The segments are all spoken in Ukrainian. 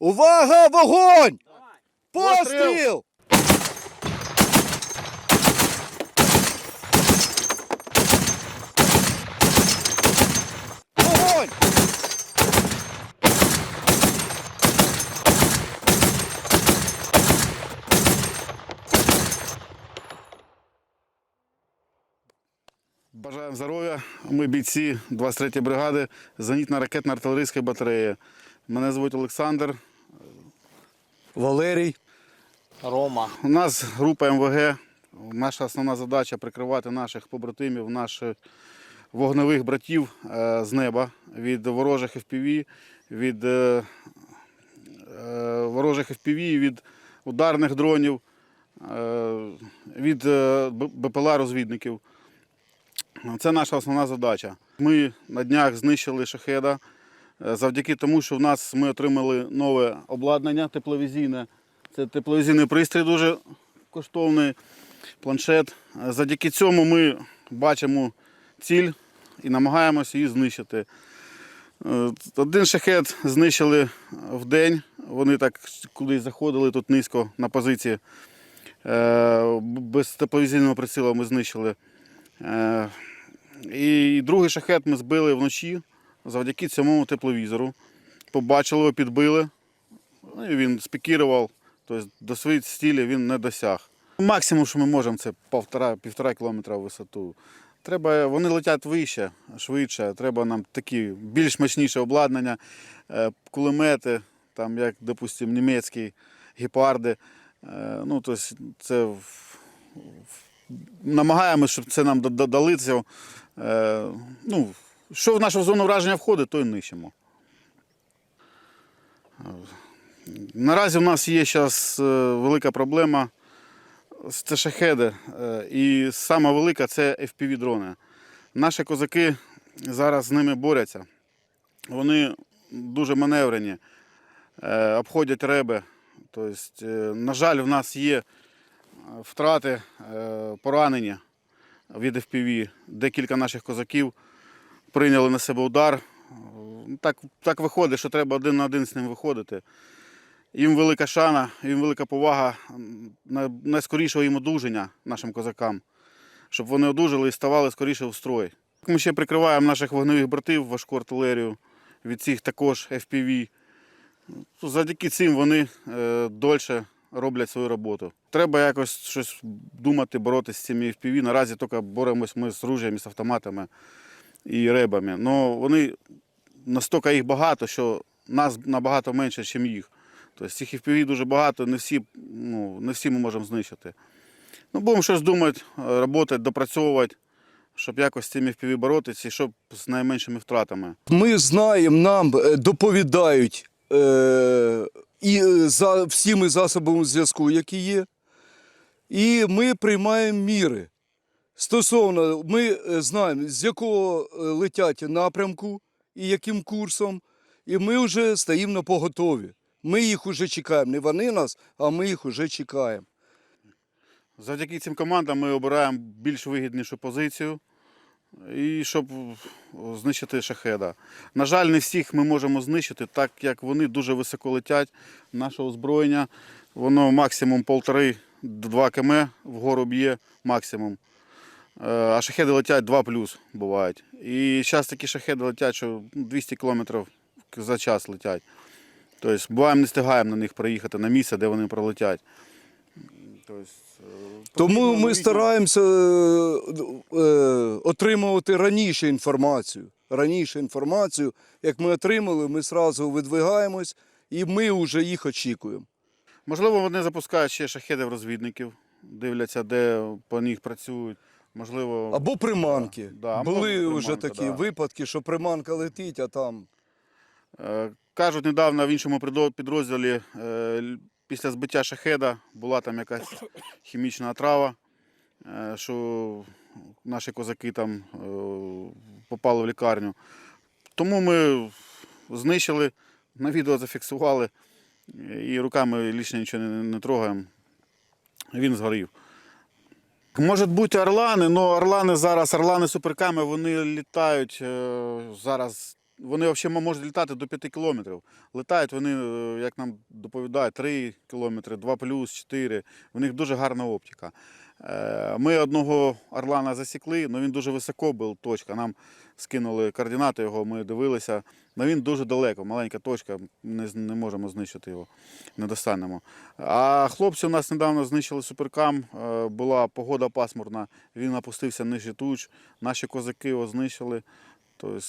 Увага! Вогонь! Постріл! Постріл! Вогонь! Бажаємо здоров'я. Ми бійці 23-ї бригади зенітно ракетно артилерійської батареї. Мене звуть Олександр. Валерій. Рома. У нас група МВГ. Наша основна задача прикривати наших побратимів, наших вогневих братів е, з неба від ворожих FPV, від е, е, ворожих FPV, від ударних дронів, від БПЛА-розвідників. Це наша основна задача. Ми на днях знищили шахеда завдяки тому, що в нас ми отримали нове обладнання тепловізійне. Це тепловізійний пристрій дуже коштовний, планшет. Е, Завдяки цьому ми бачимо ціль і намагаємося її знищити. Е, Один шахет знищили в день. Вони так кудись заходили тут низько на позиції. Е, Без тепловізійного прицілу ми знищили. Е, І другий шахет ми збили вночі завдяки цьому тепловізору. Побачили його, підбили. Ну, і він спікірував, тобто до своєї стілі він не досяг. Максимум, що ми можемо, це півтора, півтора кілометра в висоту. Треба, вони летять вище, швидше. Треба нам такі більш мощніше обладнання, е, кулемети, там, як, допустимо, німецькі гепарди. Е, Ну, тобто це намагаємося, щоб це нам д- дали. Це, ну, що в нашу зону враження входить, то і нищимо. Наразі в нас є зараз велика проблема це шахеди. Е, І сама велика це FPV-дрони. Наші козаки зараз з ними борються. Вони дуже маневрені, е, обходять реби. Тобто, е, на жаль, в нас є е, втрати, е, поранені від FPV. Декілька наших козаків прийняли на себе удар. Так, так виходить, що треба один на один з ним виходити. Їм велика шана, їм велика повага, найскорішого їм одужання нашим козакам, щоб вони одужали і ставали скоріше в строй. Ми ще прикриваємо наших вогневих братів важку артилерію від цих також FPV. Завдяки цим вони е, дольше роблять свою роботу. Треба якось щось думати, боротися з цими FPV. Наразі тільки боремось ми з ружьями, з автоматами і ребами. Но вони настільки їх багато, що нас набагато менше, ніж їх. Тобто цих FPV дуже багато, не всі, ну, не всі ми можемо знищити. Ну, будемо щось думати, працювати, допрацьовувати, щоб якось з цими FPV боротися і щоб з найменшими втратами. Ми знаємо, нам е, доповідають е, і е, за всіми засобами зв'язку, які є. І ми приймаємо міри. Стосовно, ми е, знаємо, з якого е, летять напрямку і яким курсом, і ми вже стоїмо на поготові. Ми їх вже чекаємо. Не вони нас, а ми їх вже чекаємо. Завдяки цим командам ми обираємо більш вигіднішу позицію, і щоб знищити шахеда. На жаль, не всіх ми можемо знищити, так як вони дуже високо летять. Наше озброєння, воно максимум 1,5-2 км вгору б'є максимум. Е, А шахеди летять 2 плюс бувають. І зараз такі шахеди летять, що 200 км за час летять. Тобто буваємо, не встигаємо на них приїхати на місце, де вони пролетять. Тобто, е, Тому ми стараємося е, отримувати раніше інформацію. Раніше інформацію, як ми отримали, ми одразу видвигаємось і ми вже їх очікуємо. Можливо, вони запускають ще шахедів розвідників, дивляться, де по них працюють. Можливо, Або приманки. Да, або Були приманка, вже такі да. випадки, що приманка летить, а там. е, кажуть, недавно в іншому придо- підрозділі е, після збиття шахеда була там якась хімічна отрава, е, що наші козаки там е, попали в лікарню. Тому ми знищили, на відео зафіксували і руками лічно нічого не, не трогаємо. Він згорів. Можуть бути орлани, але орлани зараз, орлани суперками, вони літають е, зараз вони взагалі можуть літати до 5 кілометрів. Летають вони, е, як нам доповідають, 3 кілометри, 2 плюс, 4. У них дуже гарна оптика. Е, Ми одного орлана засікли, але він дуже високо був, точка. Нам скинули координати його, ми дивилися. Але він дуже далеко, маленька точка, не, не можемо знищити його, не достанемо. А хлопці у нас недавно знищили суперкам, е, була погода пасмурна, він опустився нижче туч, наші козаки його знищили. Тобто,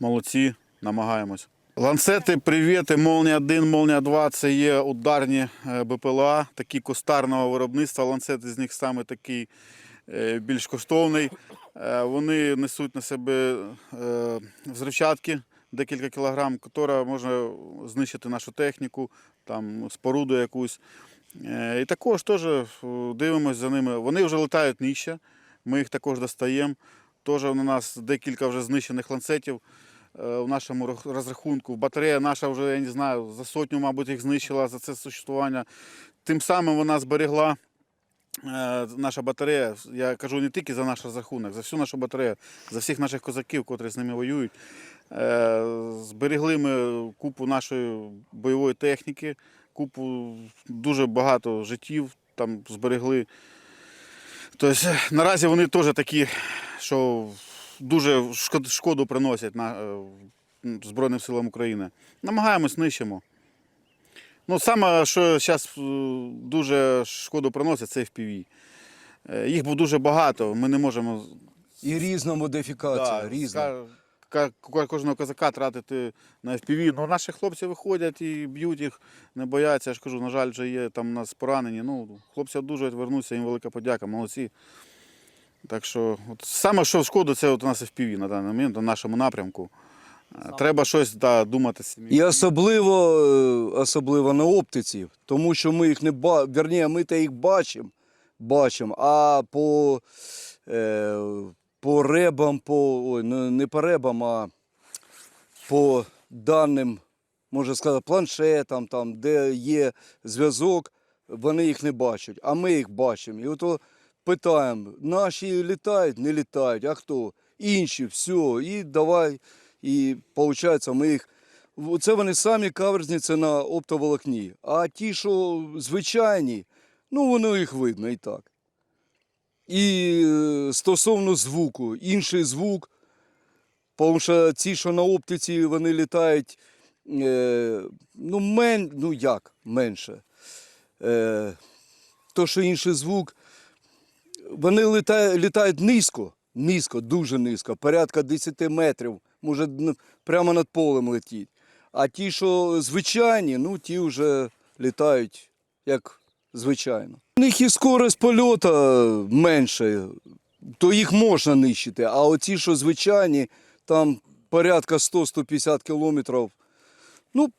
молодці, намагаємось. Ланцети, привіти, Молнія 1, Молнія 2 це є ударні е, БПЛА, такі кустарного виробництва. Ланцет з них саме такий е, більш коштовний. Е, Вони несуть на себе е, взривчатки декілька кілограм, яка може знищити нашу техніку, там, споруду якусь. Е, І також теж дивимося за ними. Вони вже летають нижче, ми їх також достаємо. Теж у нас декілька вже знищених ланцетів в нашому розрахунку. Батарея наша вже, я не знаю, за сотню, мабуть, їх знищила за це существування. Тим самим вона зберегла наша батарея. Я кажу не тільки за наш розрахунок, за всю нашу батарею, за всіх наших козаків, котрі з ними воюють. Е, Зберегли ми купу нашої бойової техніки, купу дуже багато життів там зберегли. Тобто, наразі вони теж такі, що дуже шкоду приносять на, е, Збройним силам України. Намагаємось, нищимо. Ну, саме, що зараз дуже шкоду приносить, це FPV. Е, Їх був дуже багато, ми не можемо І різна модифікація, Да, різна. Кожного козака тратити на FPV. Ну, наші хлопці виходять і б'ють їх, не бояться. Я ж кажу, на жаль, вже є там у нас поранені. Ну, хлопці одужують, вернуться, їм велика подяка, молодці. Так що, от саме що в шкоду, це от у нас FPV на даний момент, на нашому напрямку. Треба щось да, думати. І особливо, е, особливо на оптиці, тому що ми їх не ба... Вірні, ми то їх бачимо, бачимо, а по, е, по ребам, по... Ой, не, не по ребам, а по даним, можна сказати, планшетам, там, де є зв'язок, вони їх не бачать, а ми їх бачимо. І ото питаємо, наші літають, не літають, а хто? Інші, все, і давай. І виходить, ми їх. Це вони самі каверзні, це на оптоволокні. А ті, що звичайні, ну воно їх видно і так. І е, стосовно звуку, інший звук, тому що ці, що на оптиці, вони літають, е, ну, мен, ну як менше. Е, то, що інший звук, вони літають, літають низько, низько, дуже низько, порядка 10 метрів, може прямо над полем летіть. А ті, що звичайні, ну ті вже літають як звичайно. У них і скорость польоту менше, то їх можна нищити. А оці, що звичайні, там порядка 100-150 кілометрів, ну,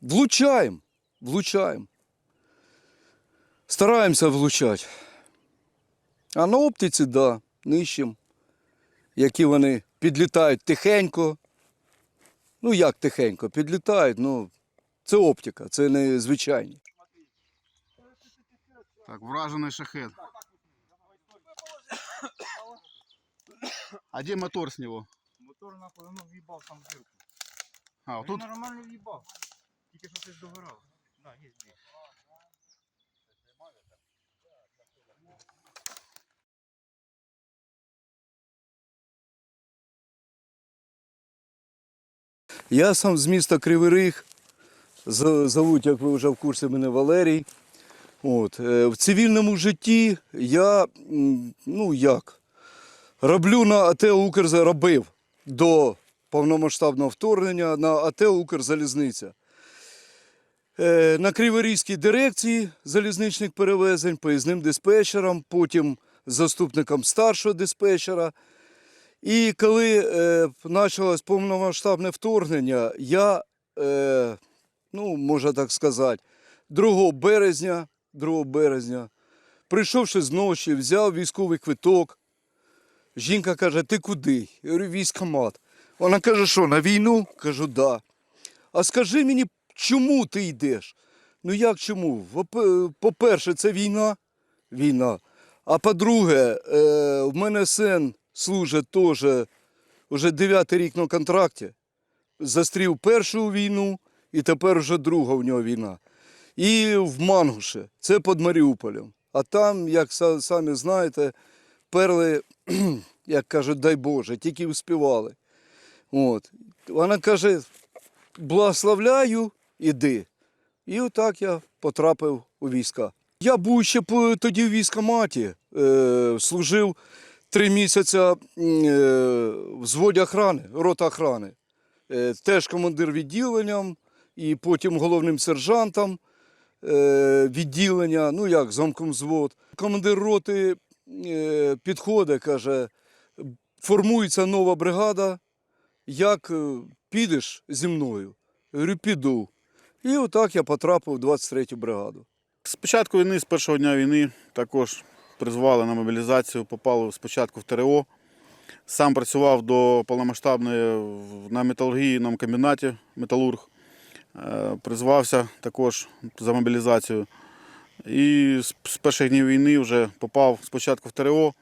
влучаємо, влучаємо. Стараємося влучати. А на оптиці, так, да, нищимо. Які вони підлітають тихенько. Ну, як тихенько, підлітають, ну, це оптика, це не звичайні. Так, вражений шахет. А де мотор з нього? Мотор нахуй воно в'їбав там в дирку. А, Він тут нормально в'їбав. Тільки що щось догорав. Да, є дві. Я сам з міста Кривий Ріг. Зовуть, як ви вже в курсі мене Валерій. От. е, В цивільному житті я, ну як, роблю на АТ Укрза, робив до повномасштабного вторгнення на АТ Укрзалізниця. Е, На Криворізькій дирекції залізничних перевезень, поїзним диспетчером, потім заступником старшого диспетчера. І коли е, почалось повномасштабне вторгнення, я, е, ну, можна так сказати, 2 березня, 2 березня, прийшовши з ночі, взяв військовий квиток. Жінка каже, ти куди? Я говорю, військомат. Вона каже, що, на війну? Кажу, да. А скажи мені, чому ти йдеш? Ну як чому? По-перше, це війна. Війна. А по-друге, е, в мене син служить теж вже дев'ятий рік на контракті. Застрів першу війну, і тепер вже друга в нього війна. І в Мангуше, це під Маріуполем. А там, як самі знаєте, перли, як кажуть, дай Боже, тільки успівали. От. Вона каже: благословляю, іди. І отак я потрапив у війська. Я був ще тоді в військкоматі, е, служив три місяці е, в зводі охрани, рота охрани. Е, теж командир відділенням і потім головним сержантом е, відділення, ну як замком взвод. Командир роти підходить, каже, формується нова бригада, як підеш зі мною? Я говорю, піду. І отак я потрапив в 23-ю бригаду. З початку війни, з першого дня війни, також призвали на мобілізацію, попали спочатку в ТРО. Сам працював до повномасштабної на металургійному комбінаті Металург. Е, Призвався також за мобілізацію. І з перших днів війни вже попав спочатку в ТРО.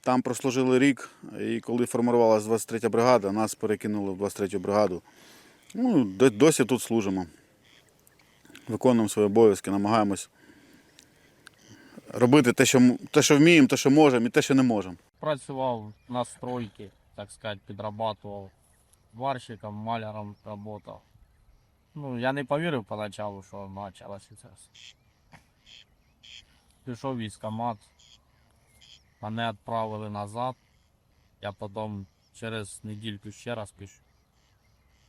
Там прослужили рік, і коли формувалася 23 бригада, нас перекинули в 23 бригаду. Ну, досі тут служимо виконуємо свої обов'язки, намагаємось робити те, що, те, що вміємо, те, що можемо, і те, що не можемо. Працював на стройці, так сказати, підрабатував. Варщиком, маляром працював. Ну, я не повірив поначалу, що почалося це. Пішов в військкомат, мене відправили назад. Я потім через недільку ще раз пішов.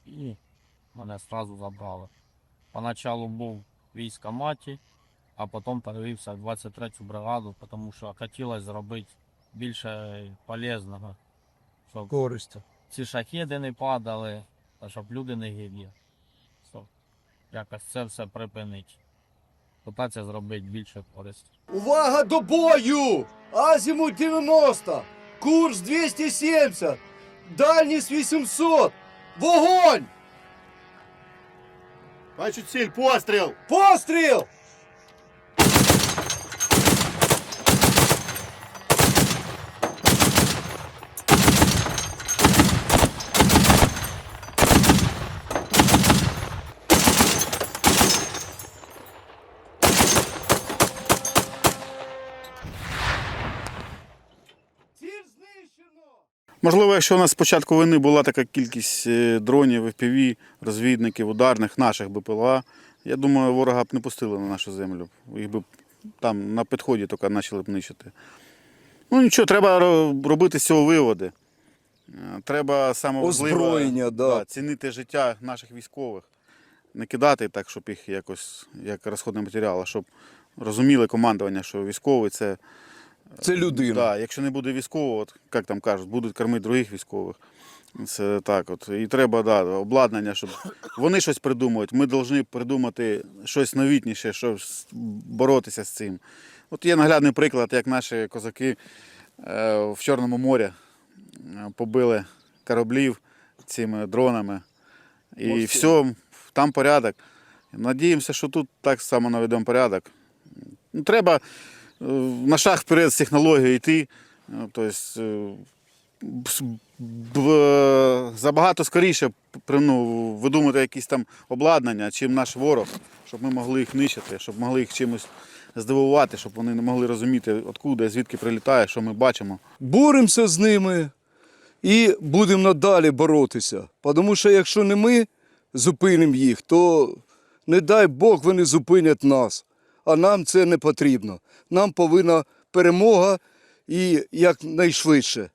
І мене одразу забрали. Поначалу був в військкоматі, а потім перевівся в 23-ю бригаду, тому що хотілося зробити більше полезного, щоб Користь. ці шахеди не падали, та щоб люди не гибли. Щоб якось це все припинити. Питатися зробити більше користі. Увага до бою! Азімут 90, курс 270, дальність 800, вогонь! Бачу ціль, постріл! Постріл! Можливо, якщо у нас з початку війни була така кількість е, дронів, FPV, розвідників, ударних, наших БПЛА, я думаю, ворога б не пустили на нашу землю. Їх би там на підході тільки почали б нищити. Ну нічого, треба робити з цього виводи. Е, Треба саме Озброєння, да. цінити життя наших військових. Не кидати так, щоб їх якось як розходний матеріал, а щоб розуміли командування, що військовий це Це людина. Да, якщо не буде військового, от, як там кажуть, будуть кормити других військових. Це так. От. І треба да, обладнання, щоб вони щось придумують. Ми повинні придумати щось новітніше, щоб боротися з цим. От є наглядний приклад, як наші козаки е, в Чорному морі е, побили кораблів цими дронами. І Морськими. все, там порядок. Надіємося, що тут так само наведемо порядок. Треба на шаг вперед з технологією йти. Е, Тобто, е, забагато скоріше ну, видумати якісь там обладнання, чим наш ворог, щоб ми могли їх нищити, щоб могли їх чимось здивувати, щоб вони не могли розуміти, откуда, звідки прилітає, що ми бачимо. боремося з ними і будемо надалі боротися. Тому що якщо не ми зупинимо їх, то не дай Бог вони зупинять нас. А нам це не потрібно. Нам повинна перемога і якнайшвидше.